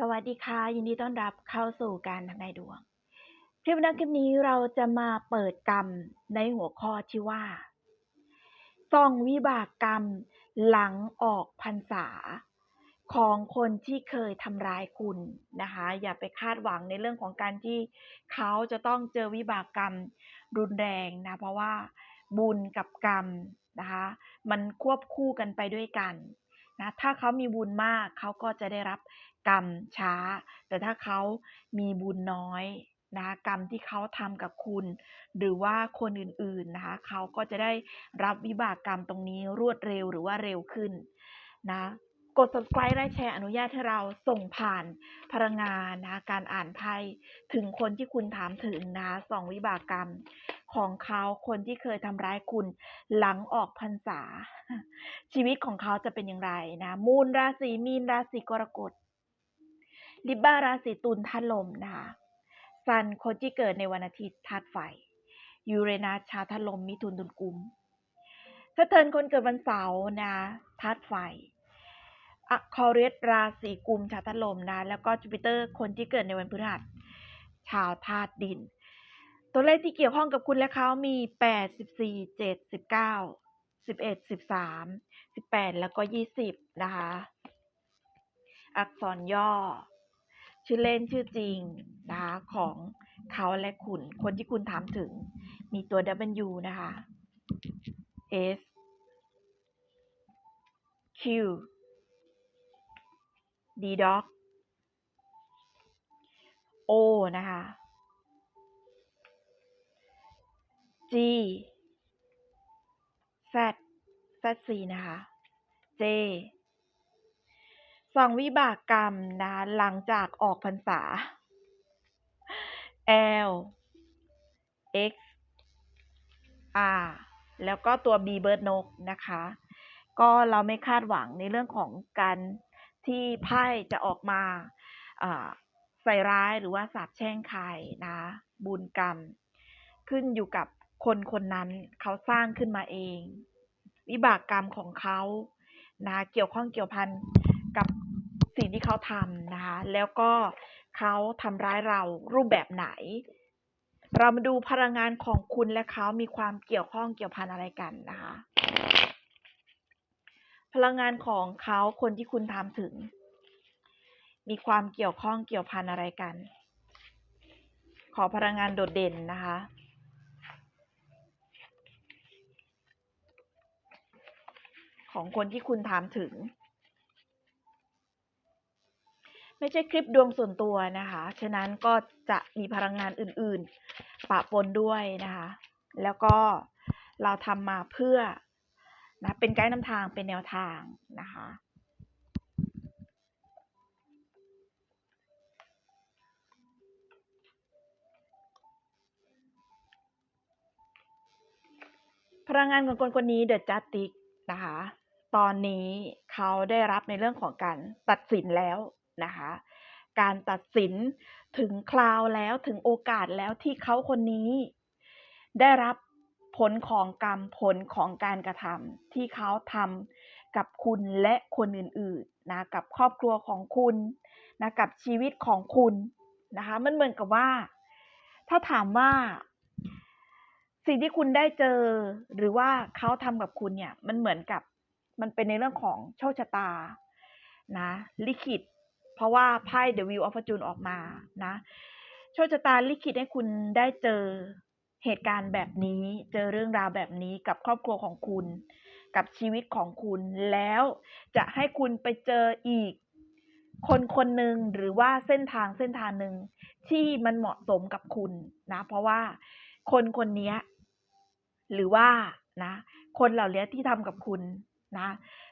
สวัสดีค่ะ ยินดีต้อนรับเข้าสู่การทำนายดวง คลิปนคลิปนี้เราจะมาเปิดกรรมในหัวข้อที่ว่าส่องวิบากกรรมหลังออกพรรษา ของคนที่เคยทำร้ายคุณนะคะ อย่าไปคาดหวังในเรื่องของการที่เขาจะต้องเจอวิบากกรรมรุนแรงนะ เพราะว่าบุญกับกรรมนะคะ มันควบคู่กันไปด้วยกันนะถ้าเขามีบุญมากเขาก็จะได้รับ กรรมช้า แต่ถ้าเขามีบุญน้อยนะคะกรรมที่เขาทำกับคุณ หรือว่าคนอื่นๆนะคะเขาก็จะได้รับวิบากกรรมตรงนี้รวดเร็วหรือว่าเร็วขึ้นนะกด subscribe และแชร์อนุญาตให้เราส่งผ่านพลังงานนะการอ่านไพ่ถึงคนที่คุณถามถึงนะสองวิบากกรรมของเขาคนที่เคยทำร้ายคุณหลังออกพรรษา ชีวิตของเขาจะเป็นอย่างไรนะ มูลราศีมีนราศีกรกฎ ลิบบ้าราศีตุลธาตุลมนะคะซันคนที่เกิดในวันอาทิตย์ธาตุไฟ ยูเรนัสชาวธาตุลมมิถุนตุลกุมสเทินคนเกิดวันเสาร์นะธาตุไฟอะคอเรียสราศีกุมชาวธาตุลมนะ แล้วก็จูปิเตอร์คนที่เกิดในวันพฤหัส ชาวธาตุดิน ตัวเลขที่เกี่ยวข้องกับคุณและเขามี8 14 7 19 11 13 18แล้วก็20นะคะ อักษรย่อ ชื่อเล่นชื่อจริงนะคะของเขาและคุณ คนที่คุณถามถึง มีตัว W นะคะ S Q D dog O นะคะ G Z Z C นะคะ J สองวิบากกรรมนะคะหลังจากออกพรรษา L X R แล้วก็ตัว B เบิร์ดนกนะคะ ก็เราไม่คาดหวังในเรื่องของการที่ไพ่จะออกมาใส่ร้ายหรือว่าสาบแช่งใครนะ บุญกรรม ขึ้นอยู่กับคนคนนั้นเขาสร้างขึ้นมาเอง วิบากกรรมของเขานะเกี่ยวข้องเกี่ยวพันกับ สิ่งที่เขาทำนะคะ แล้วก็เขาทำร้ายเรารูปแบบไหน เรามาดูพลังงานของคุณและเขามีความเกี่ยวข้องเกี่ยวพันอะไรกันนะคะ พลังงานของเขาคนที่คุณทำถึง มีความเกี่ยวข้องเกี่ยวพันอะไรกัน ขอพลังงานโดดเด่นนะคะของคนที่คุณถามถึง ไม่ใช่คลิปดวงส่วนตัวนะคะ ฉะนั้นก็จะมีพลังงานอื่นๆ ปะปนด้วยนะคะ แล้วก็เราทำมาเพื่อนะเป็นไกด์นำทางเป็นแนวทางนะคะพลังงานของคนคนนี้เดอะจัตติกนะคะ ตอนนี้เขาได้รับในเรื่องของการตัดสินแล้ว นะคะ การตัดสินถึงคราวแล้วถึงโอกาสแล้วที่เขาคนนี้ ได้รับผลของกรรมผลของการกระทำที่เขาทำกับคุณและคนอื่นๆนะกับครอบครัวของคุณนะกับชีวิตของคุณนะคะ มันเหมือนกับว่า ถ้าถามว่า สิ่งที่คุณได้เจอ หรือว่าเขาทำกับคุณเนี่ย มันเหมือนกับมันเป็นในเรื่องของโชคชะตานะ ลิขิต เพราะว่าไพ่ The Wheel of Fortune ออกมานะโชคชะตาลิขิตให้คุณได้เจอเหตุการณ์แบบนี้ เจอเรื่องราวแบบนี้กับครอบครัวของคุณ กับชีวิตของคุณแล้วจะให้คุณไปเจออีก คนคนหนึ่งหรือว่าเส้นทางเส้นทางหนึ่งที่มันเหมาะสมกับคุณนะ เพราะว่าคนคนนี้หรือว่านะ คนเหล่านี้ที่ทำกับคุณนะ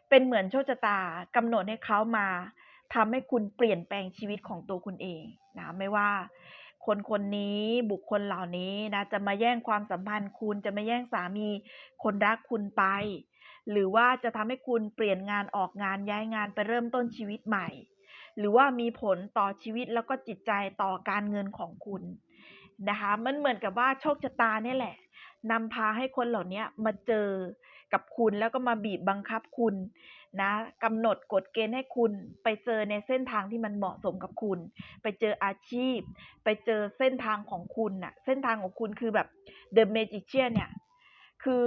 เป็นเหมือนโชคชะตากำหนดให้เขามา ทำให้คุณเปลี่ยนแปลงชีวิตของตัวคุณเองนะไม่ว่าคนคนนี้บุคคลเหล่านี้นะจะมาแย่งความสัมพันธ์คุณจะมาแย่งสามีคนรักคุณไป หรือว่าจะทำให้คุณเปลี่ยนงานออกงานย้ายงานไปเริ่มต้นชีวิตใหม่ หรือว่ามีผลต่อชีวิตแล้วก็จิตใจต่อการเงินของคุณนะคะมันเหมือนกับว่าโชคชะตาเนี่ยแหละนำพาให้คนเหล่านี้มาเจอกับคุณแล้วก็มาบีบบังคับคุณ นะกำหนดกฎเกณฑ์ให้คุณไปเจอในเส้นทางที่มันเหมาะสมกับคุณ ไปเจออาชีพ ไปเจอเส้นทางของคุณน่ะ เส้นทางของคุณคือแบบ The Magician เนี่ย คือ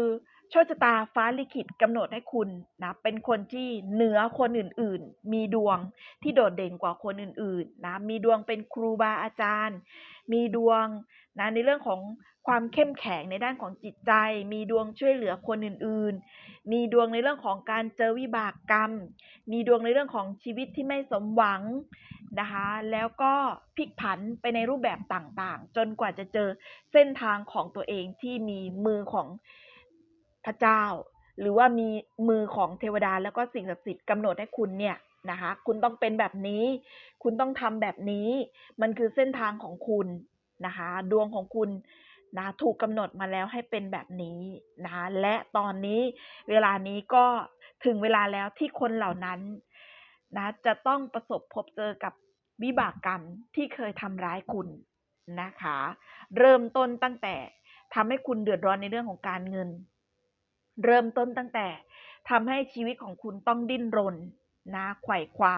โชคชะตาฟ้าลิขิตกำหนดให้คุณนะเป็นคนที่เหนือคนอื่นๆ มีดวงที่โดดเด่นกว่าคนอื่นๆนะมีดวงเป็นครูบาอาจารย์ มีดวงนะในเรื่องของความเข้มแข็งในด้านของจิตใจ มีดวงช่วยเหลือคนอื่นๆ มีดวงในเรื่องของการเจอวิบากกรรม มีดวงในเรื่องของชีวิตที่ไม่สมหวังนะคะแล้วก็พลิกผันไปในรูปแบบต่างๆ จนกว่าจะเจอเส้นทางของตัวเองที่มีมือของ พระเจ้า หรือว่ามีมือของเทวดาแล้วก็สิ่งศักดิ์สิทธิ์กำหนดให้คุณเนี่ยนะคะ คุณต้องเป็นแบบนี้ คุณต้องทำแบบนี้ มันคือเส้นทางของคุณนะคะ ดวงของคุณนะถูกกำหนดมาแล้วให้เป็นแบบนี้นะะและตอนนี้เวลานี้ก็ถึงเวลาแล้วที่คนเหล่านั้นนะจะต้องประสบพบเจอกับวิบากกรรมที่เคยทำร้ายคุณนะคะ เริ่มต้นตั้งแต่ทำให้คุณเดือดร้อนในเรื่องของการเงิน เริ่มต้นตั้งแต่ทำให้ชีวิตของคุณต้องดิ้นรนนะไขว่คว้า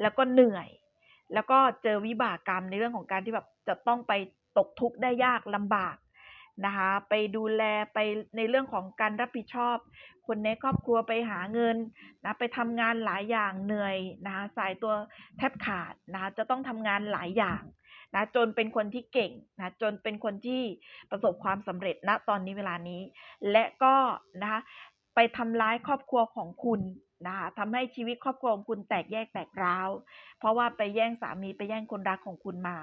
แล้วก็เหนื่อย แล้วก็เจอวิบากกรรมในเรื่องของการที่แบบจะต้องไปตกทุกข์ได้ยากลำบากนะคะไปดูแลไปในเรื่องของการรับผิดชอบ คนในครอบครัวไปหาเงินนะไปทำงานหลายอย่างเหนื่อยนะคะสายตัวแทบขาดนะคะจะต้องทำงานหลายอย่าง นะจนเป็นคนที่เก่งนะจนเป็นคนที่ประสบความสำเร็จณตอนนี้เวลานี้ และก็นะคะไปทำร้ายครอบครัวของคุณนะคะทำให้ชีวิตครอบครัวของคุณแตกแยกแตกร้าว เพราะว่าไปแย่งสามีไปแย่งคนรักของคุณมา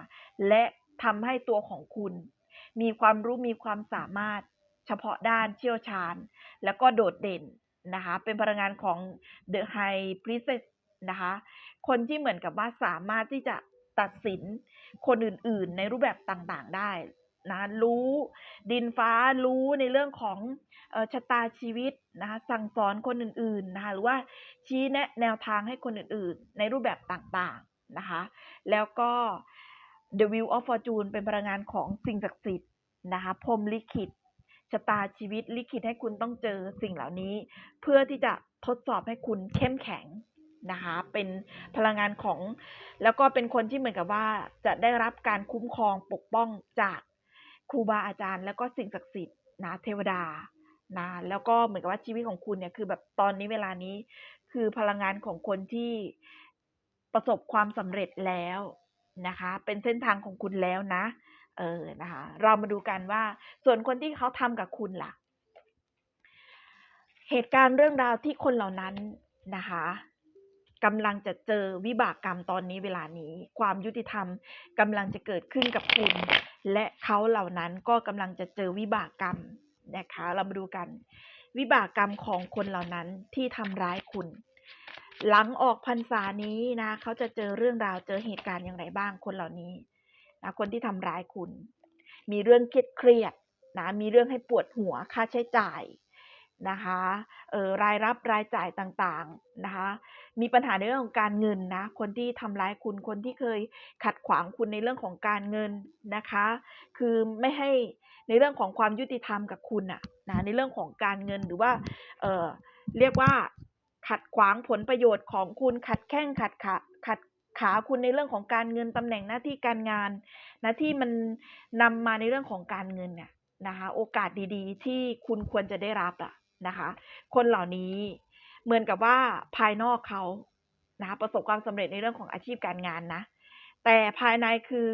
และทำให้ตัวของคุณ มีความรู้มีความสามารถเฉพาะด้านเชี่ยวชาญ แล้วก็โดดเด่นนะคะเป็นพลังงานของ The High Priestess นะคะคนที่เหมือนกับว่าสามารถที่จะ ตัดสินคนอื่นๆ ในรูปแบบต่างๆได้นะรู้ดินฟ้ารู้ในเรื่องของออชะตาชีวิตนะคะสั่งสอนคนอื่นๆนะคะหรือว่าชี้แนะแนวทางให้คนอื่นๆ ในรูปแบบต่างๆนะคะแล้วก็ The Wheel of Fortune เป็นพลังงานของสิ่งศักดิ์สิทธิ์นะคะพรมลิขิตชะตาชีวิตลิขิตให้คุณต้องเจอสิ่งเหล่านี้ เพื่อที่จะทดสอบให้คุณเข้มแข็ง นะคะ เป็นพลังงานของ แล้วก็เป็นคนที่เหมือนกับว่าจะได้รับการคุ้มครองปกป้องจากครูบาอาจารย์ แล้วก็สิ่งศักดิ์สิทธิ์นะเทวดานะแล้วก็เหมือนกับว่าชีวิตของคุณเนี่ยคือแบบตอนนี้เวลานี้คือพลังงานของคนที่ประสบความสำเร็จแล้วนะคะ เป็นเส้นทางของคุณแล้วนะ เออนะคะ เรามาดูกันว่า ส่วนคนที่เขาทำกับคุณล่ะ เหตุการณ์เรื่องราวที่คนเหล่านั้นนะคะ กำลังจะเจอวิบากกรรมตอนนี้เวลานี้ ความยุติธรรมกำลังจะเกิดขึ้นกับคุณ และเขาเหล่านั้นก็กำลังจะเจอวิบากกรรมนะคะ เรามาดูกัน วิบากกรรมของคนเหล่านั้นที่ทำร้ายคุณ หลังออกพรรษานี้นะเขาจะเจอเรื่องราวเจอเหตุการณ์อย่างไรบ้างคนเหล่านี้นะคนที่ทำร้ายคุณ มีเรื่องเครียดๆนะมีเรื่องให้ปวดหัวค่าใช้จ่าย นะคะเออรายรับรายจ่ายต่างๆนะคะ มีปัญหาในเรื่องของการเงินนะ คนที่ทำร้ายคุณคนที่เคยขัดขวางคุณในเรื่องของการเงินนะคะ คือไม่ให้ในเรื่องของความยุติธรรมกับคุณอะนะในเรื่องของการเงินหรือว่าเออเรียกว่าขัดขวางผลประโยชน์ของคุณขัดแข้งขัดขาขัดขาคุณในเรื่องของการเงินตำแหน่งหน้าที่การงานนะที่มันนำมาในเรื่องของการเงินเนี่ยนะคะ โอกาสดีๆ ที่คุณควรจะได้รับอะ นะคะ คนเหล่านี้เหมือนกับว่าภายนอกเขานะคะประสบความสำเร็จในเรื่องของอาชีพการงานนะ แต่ภายในคือ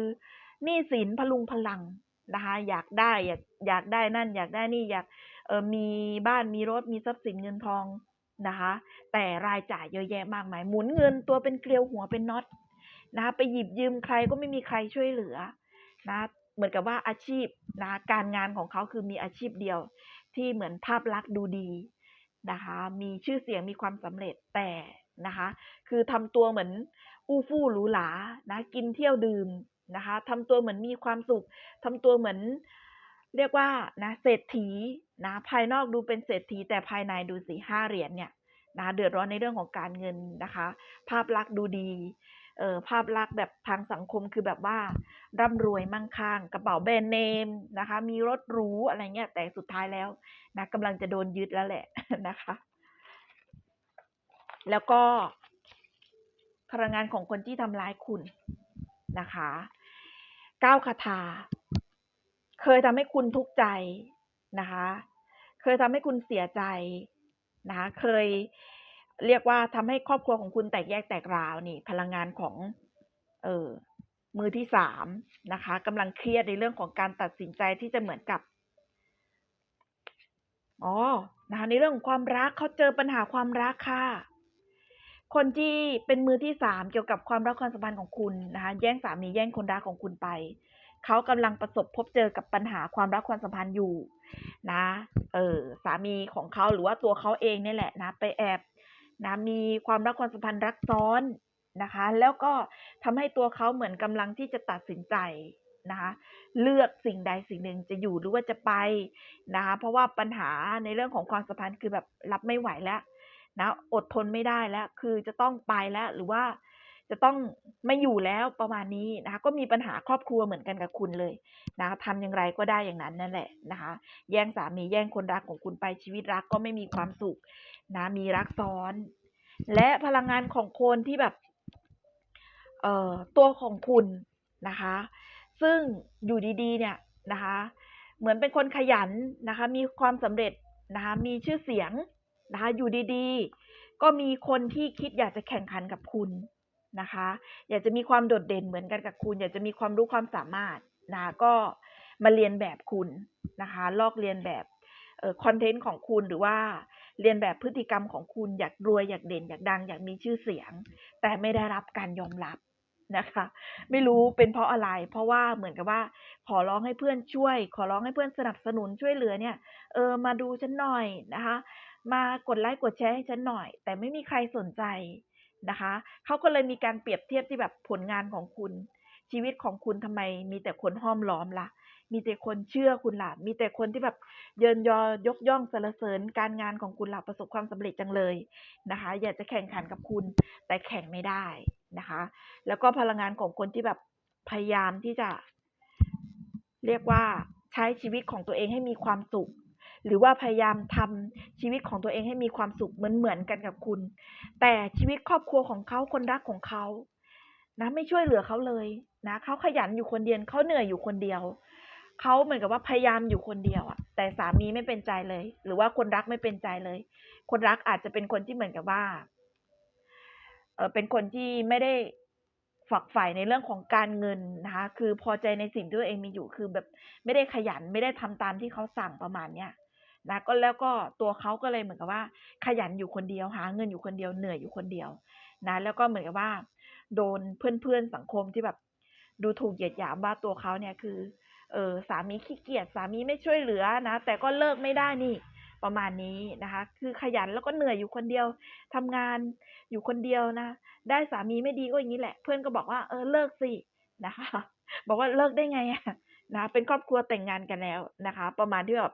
หนี้สินพลุงพลังนะคะอยากได้อยากอยากได้นั่น อยากได้นี่อยากเออมีบ้านมีรถมีทรัพย์สินเงินทองนะคะ แต่รายจ่ายเยอะแยะมากมาย หมุนเงินตัวเป็นเกลียวหัวเป็นน็อตนะคะไปหยิบยืมใครก็ไม่มีใครช่วยเหลือนะเหมือนกับว่าอาชีพนะการงานของเขาคือมีอาชีพเดียว ที่เหมือนภาพลักษณ์ดูดีนะคะ มีชื่อเสียงมีความสำเร็จแต่นะคะ คือทำตัวเหมือนอู้ฟู่หรูหรานะกินเที่ยวดื่มนะคะทำตัวเหมือนมีความสุขทำตัวเหมือนเรียกว่านะเศรษฐีนะภายนอกดูเป็นเศรษฐี แต่ภายในดูสีห้าเหรียญเนี่ยนะเดือดร้อนในเรื่องของการเงินนะคะ ภาพลักษณ์ดูดี เอ่อภาพลักษณ์แบบทางสังคมคือแบบว่าร่ำรวยมั่งคั่งกระเป๋าแบรนด์เนมนะคะ มีรถหรูอะไรเงี้ยแต่สุดท้ายแล้วนะกำลังจะโดนยึดแล้วแหละนะคะ แล้วก็พลังงานของคนที่ทำร้ายคุณนะคะเก้าคาถา เคยทำให้คุณทุกข์ใจนะคะ เคยทำให้คุณเสียใจนะคะ เคย เรียกว่าทำให้ครอบครัวของคุณแตกแยกแตกราวนี่ พลังงานของ เออมือที่สามนะคะกำลังเครียดในเรื่องของการตัดสินใจที่จะเหมือนกับอ๋อนะคะในเรื่องของความรักเขาเจอปัญหาความรักค่ะ คนที่เป็นมือที่สามเกี่ยวกับความรักความสัมพันธ์ของคุณนะคะแย่งสามีแย่งคนรักของคุณไปเขากำลังประสบพบเจอกับปัญหาความรักความสัมพันธ์อยู่นะ เออสามีของเขาหรือว่าตัวเขาเองเนี่แหละนะ ไปแอบ นะมีความรักความสัมพันธ์รักซ้อนนะคะ แล้วก็ทำให้ตัวเขาเหมือนกำลังที่จะตัดสินใจนะคะเลือกสิ่งใดสิ่งหนึ่งจะอยู่หรือว่าจะไปนะคะเพราะว่าปัญหาในเรื่องของความสัมพันธ์คือแบบรับไม่ไหวแล้วนะอดทนไม่ได้แล้ว คือจะต้องไปแล้วหรือว่าจะต้องไม่อยู่แล้วประมาณนี้นะคะก็มีปัญหาครอบครัวเหมือนกันกับคุณเลยนะคะทำอย่างไรก็ได้อย่างนั้นนั่นแหละนะคะแย่งสามีแย่งคนรักของคุณไปชีวิตรักก็ไม่มีความสุข นะมีรักซ้อน และพลังงานของคนที่แบบ เอ่อตัวของคุณนะคะ ซึ่งอยู่ดีๆ เนี่ยนะคะ เหมือนเป็นคนขยันนะคะ มีความสำเร็จนะคะ มีชื่อเสียงนะคะ อยู่ดีๆ ก็มีคนที่คิดอยากจะแข่งขันกับคุณนะคะ อยากจะมีความโดดเด่นเหมือนกันกับคุณ อยากจะมีความรู้ความสามารถนะะก็มาเรียนแบบคุณนะคะ ลอกเรียนแบบเอ่อคอนเทนต์ของคุณหรือว่า เรียนแบบพฤติกรรมของคุณอยากรวยอยากเด่นอยากดัง อยากมีชื่อเสียง แต่ไม่ได้รับการยอมรับนะคะ ไม่รู้เป็นเพราะอะไร เพราะว่าเหมือนกับว่า ขอร้องให้เพื่อนช่วย ขอร้องให้เพื่อนสนับสนุนช่วยเหลือเนี่ย เออมาดูฉันหน่อยนะคะ มากดไลค์กดแชร์ให้ฉันหน่อย แต่ไม่มีใครสนใจนะคะเขาก็เลยมีการเปรียบเทียบที่แบบผลงานของคุณ ชีวิตของคุณทำไม มีแต่คนห้อมล้อมละ่ะ มีแต่คนเชื่อคุณล่ะ มีแต่คนที่แบบเยินยอยกย่องสรรเสริญการงานของคุณล่ะประสบความสำเร็จจังเลยนะคะ อยากจะแข่งขันกับคุณแต่แข่งไม่ได้นะคะ แล้วก็พลังงานของคนที่แบบพยายามที่จะ เรียกว่าใช้ชีวิตของตัวเองให้มีความสุข หรือว่าพยายามทำชีวิตของตัวเองให้มีความสุขเหมือนเหมือนกันกับคุณ แต่ชีวิตครอบครัวของเขาคนรักของเขา นะไม่ช่วยเหลือเขาเลยนะเขาขยันอยู่คนเดียวเขาเหนื่อยอยู่คนเดียวเขาเหมือนกับว่าพยายามอยู่คนเดียวอะแต่สามีไม่เป็นใจเลย หรือว่าคนรักไม่เป็นใจเลย คนรักอาจจะเป็นคนที่เหมือนกับว่าเออเป็นคนที่ไม่ได้ฝักใฝ่ในเรื่องของการเงินนะคะคือพอใจในสิ่งที่ตัวเองมีอยู่คือแบบไม่ได้ขยันไม่ได้ทำตามที่เขาสั่งประมาณเนี้ยนะก็แล้วก็ตัวเขาก็เลยเหมือนกับว่า ขยันอยู่คนเดียวหาเงินอยู่คนเดียวเหนื่อยอยู่คนเดียวนะแล้วก็เหมือนกับว่า โดนเพื่อนๆสังคมที่แบบ ดูถูกเหยียดหยามว่าตัวเขาเนี่ยคือ เออสามีขี้เกียจสามีไม่ช่วยเหลือนะ แต่ก็เลิกไม่ได้นี่ประมาณนี้นะคะ คือขยันแล้วก็เหนื่อยอยู่คนเดียวทำงานอยู่คนเดียวนะ ได้สามีไม่ดีก็อย่างนี้แหละ เพื่อนก็บอกว่าเออเลิกสินะคะ บอกว่าเลิกได้ไงอะนะ เป็นครอบครัวแต่งงานกันแล้วนะคะ ประมาณที่แบบ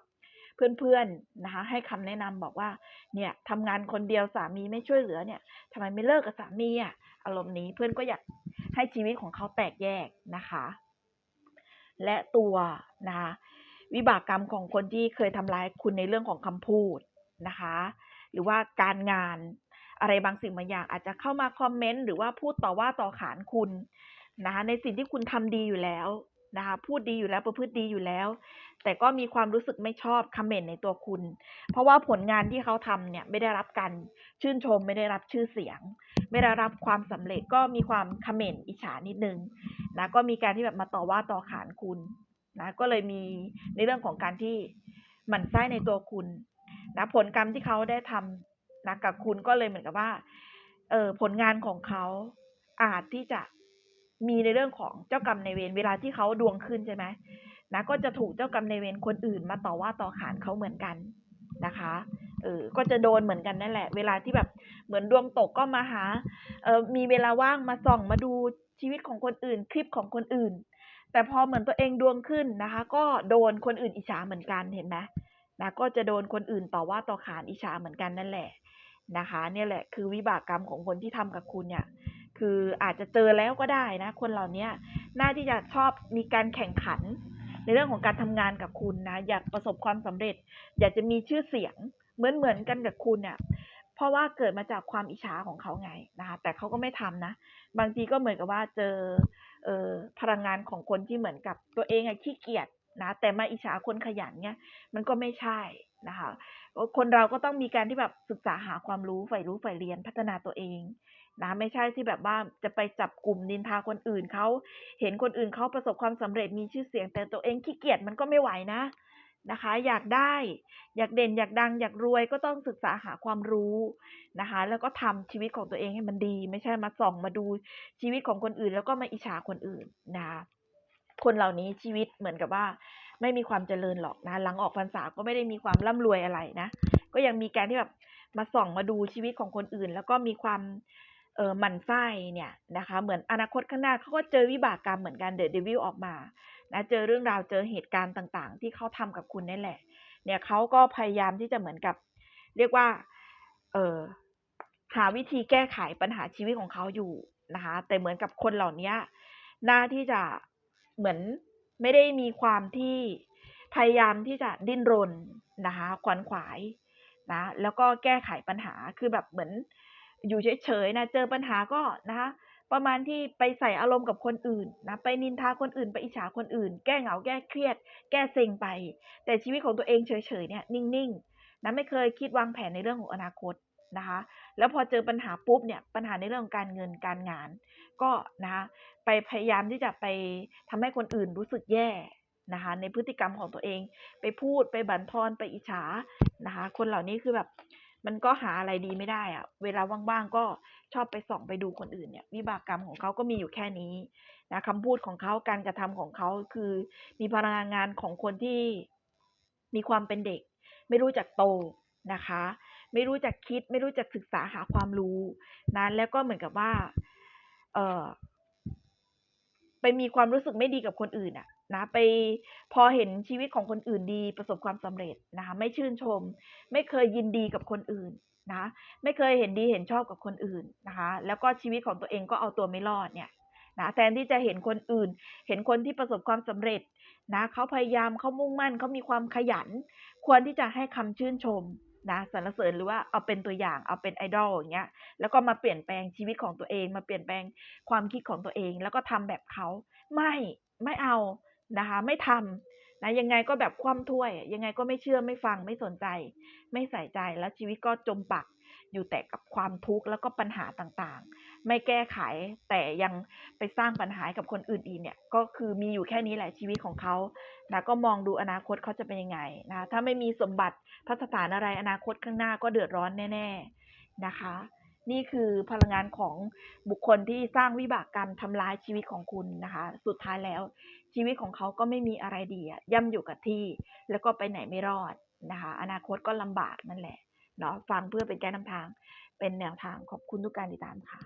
เพื่อนๆนะคะ ให้คำแนะนำบอกว่า เนี่ยทำงานคนเดียวสามีไม่ช่วยเหลือเนี่ยทำไมไม่เลิกกับสามีอะอารมณ์นี้เพื่อนก็อยากให้ชีวิตของเขาแตกแยกนะคะ และตัวนะคะวิบากกรรมของคนที่เคยทำร้ายคุณในเรื่องของคำพูดนะคะ หรือว่าการงานอะไรบางสิ่งบางอย่าง อาจจะเข้ามาคอมเมนต์หรือว่าพูดต่อว่าต่อขานคุณนะคะในสิ่งที่คุณทำดีอยู่แล้ว นะคะพูดดีอยู่แล้วประพฤติดีอยู่แล้ว แต่ก็มีความรู้สึกไม่ชอบคอมเมนต์ในตัวคุณ เพราะว่าผลงานที่เขาทำเนี่ยไม่ได้รับการชื่นชม ไม่ได้รับชื่อเสียง ไม่ได้รับความสำเร็จก็มีความคอมเมนต์อิจฉานิดนึงนะก็มีการที่แบบมาต่อว่าต่อขานคุณนะก็เลยมีในเรื่องของการที่หมั่นไส้ในตัวคุณนะผลกรรมที่เขาได้ทำนะกับคุณก็เลยเหมือนกับว่าเออผลงานของเขาอาจที่จะ มีในเรื่องของเจ้ากรรมในเวรเวลาที่เขาดวงขึ้นใช่ไหมนะก็จะถูกเจ้ากรรมในเวรคนอื่นมาต่อว่าต่อขานเขาเหมือนกันนะคะเออก็จะโดนเหมือนกันนั่นแหละ เวลาที่แบบเหมือนดวงตกก็มาหาเออมีเวลาว่างมาส่องมาดูชีวิตของคนอื่น คลิปของคนอื่น แต่พอเหมือนตัวเองดวงขึ้นนะคะ ก็โดนคนอื่นอิจฉาเหมือนกันเห็นไหมนะก็จะโดนคนอื่นต่อว่าต่อขานอิจฉาเหมือนกันนั่นแหละนะคะ เนี่ยแหละคือวิบากกรรมของคนที่ทำกับคุณเนี่ย คืออาจจะเจอแล้วก็ได้นะ คนเหล่านี้น่าที่จะชอบมีการแข่งขัน ในเรื่องของการทำงานกับคุณนะ อยากประสบความสำเร็จ อยากจะมีชื่อเสียงเหมือนเหมือนกันกับคุณเนี่ยเพราะว่าเกิดมาจากความอิจฉาของเขาไงนะคะแต่เขาก็ไม่ทำนะ บางทีก็เหมือนกับว่าเจอเออพลังงานของคนที่เหมือนกับตัวเองอะขี้เกียจนะแต่มาอิจฉาคนขยันเนี่ยมันก็ไม่ใช่นะคะคนเราก็ต้องมีการที่แบบศึกษาหาความรู้ใฝ่รู้ใฝ่เรียนพัฒนาตัวเอง นะไม่ใช่ที่แบบว่าจะไปจับกลุ่มนินทาคนอื่นเขาเห็นคนอื่นเขาประสบความสำเร็จมีชื่อเสียงแต่ตัวเองขี้เกียจมันก็ไม่ไหวนะนะคะ อยากได้ อยากเด่นอยากดัง อยากรวยก็ต้องศึกษาหาความรู้นะคะ แล้วก็ทำชีวิตของตัวเองให้มันดี ไม่ใช่มาส่องมาดูชีวิตของคนอื่น แล้วก็มาอิจฉาคนอื่นนะคะคนเหล่านี้ชีวิตเหมือนกับว่า ไม่มีความเจริญหรอกนะหลังออกพรรษาก็ไม่ได้มีความร่ำรวยอะไรนะ ก็ยังมีการที่แบบมาส่องมาดูชีวิตของคนอื่น แล้วก็มีความ เออมันไส้เนี่ยนะคะเหมือนอนาคตข้างหน้าเขาก็เจอวิบากกรรมเหมือนกันเดอะเดวิลออกมานะเจอเรื่องราวเจอเหตุการณ์ต่างๆ ที่เขาทำกับคุณนั่นแหละ เนี่ยเขาก็พยายามที่จะเหมือนกับ เรียกว่าเออหาวิธีแก้ไขปัญหาชีวิตของเขาอยู่นะคะแต่เหมือนกับคนเหล่านี้หน้าที่จะเหมือนไม่ได้มีความที่พยายามที่จะดิ้นรนนะคะขวนขวายนะแล้วก็แก้ไขปัญหาคือแบบเหมือน อยู่เฉยๆนะเจอปัญหาก็นะคะประมาณที่ไปใส่อารมณ์กับคนอื่นนะไปนินทาคนอื่น ไปอิจฉาคนอื่น แก้เหงาแก้เครียด แก้เซ็งไป แต่ชีวิตของตัวเองเฉยๆเนี่ยนิ่งๆนะไม่เคยคิดวางแผนในเรื่องของอนาคตนะคะแล้วพอเจอปัญหาปุ๊บเนี่ยปัญหาในเรื่องของการเงินการงาน ก็นะคะไปพยายามที่จะไปทำให้คนอื่นรู้สึกแย่นะคะในพฤติกรรมของตัวเอง ไปพูดไปบั่นทอนไปอิจฉานะคะคนเหล่านี้คือแบบ มันก็หาอะไรดีไม่ได้อะเวลาว่างๆก็ชอบไปส่องไปดูคนอื่นเนี่ยวิบากกรรมของเขาก็มีอยู่แค่นี้นะคำพูดของเขาการกระทำของเขาคือมีพลังงานของคนที่มีความเป็นเด็ก ไม่รู้จักโตนะคะ ไม่รู้จักคิด ไม่รู้จักศึกษาหาความรู้นะแล้วก็เหมือนกับว่า เออไปมีความรู้สึกไม่ดีกับคนอื่นอะ นะไปพอเห็นชีวิตของคนอื่นดีประสบความสำเร็จนะคะไม่ชื่นชม ไม่เคยยินดีกับคนอื่นนะไม่เคยเห็นดีเห็นชอบกับคนอื่นนะคะแล้วก็ชีวิตของตัวเองก็เอาตัวไม่รอดเนี่ยนะแทนที่จะเห็นคนอื่น เห็นคนที่ประสบความสำเร็จนะเขาพยายามเขามุ่งมั่นเขามีความขยัน ควรที่จะให้คำชื่นชมนะสรรเสริญหรือว่าเอาเป็นตัวอย่างเอาเป็นไอดอลอย่างเงี้ยแล้วก็มาเปลี่ยนแปลงชีวิตของตัวเอง มาเปลี่ยนแปลงความคิดของตัวเอง แล้วก็ทำแบบเขาไม่ไม่เอา นะคะไม่ทำนะยังไงก็แบบคว่ำถ้วย ยังไงก็ไม่เชื่อไม่ฟังไม่สนใจ ไม่ใส่ใจแล้วชีวิตก็จมปักอยู่แต่กับความทุกข์แล้วก็ปัญหาต่างๆ ไม่แก้ไขแต่ยังไปสร้างปัญหากับคนอื่นอีกเนี่ยก็คือมีอยู่แค่นี้แหละชีวิตของเขานะก็มองดูอนาคตเขาจะเป็นยังไงนะถ้าไม่มีสมบัติพัฒฐานอะไรอนาคตข้างหน้าก็เดือดร้อนแน่ ๆนะคะ นี่คือพลังงานของบุคคลที่สร้างวิบากกรรมทำลายชีวิตของคุณนะคะ สุดท้ายแล้ว ชีวิตของเขาก็ไม่มีอะไรดีอะย่ำอยู่กับที่ แล้วก็ไปไหนไม่รอดนะคะ อนาคตก็ลำบากนั่นแหละเนาะฟังเพื่อเป็นแก้นำทาง เป็นแนวทางขอบคุณทุกการติดตามค่ะ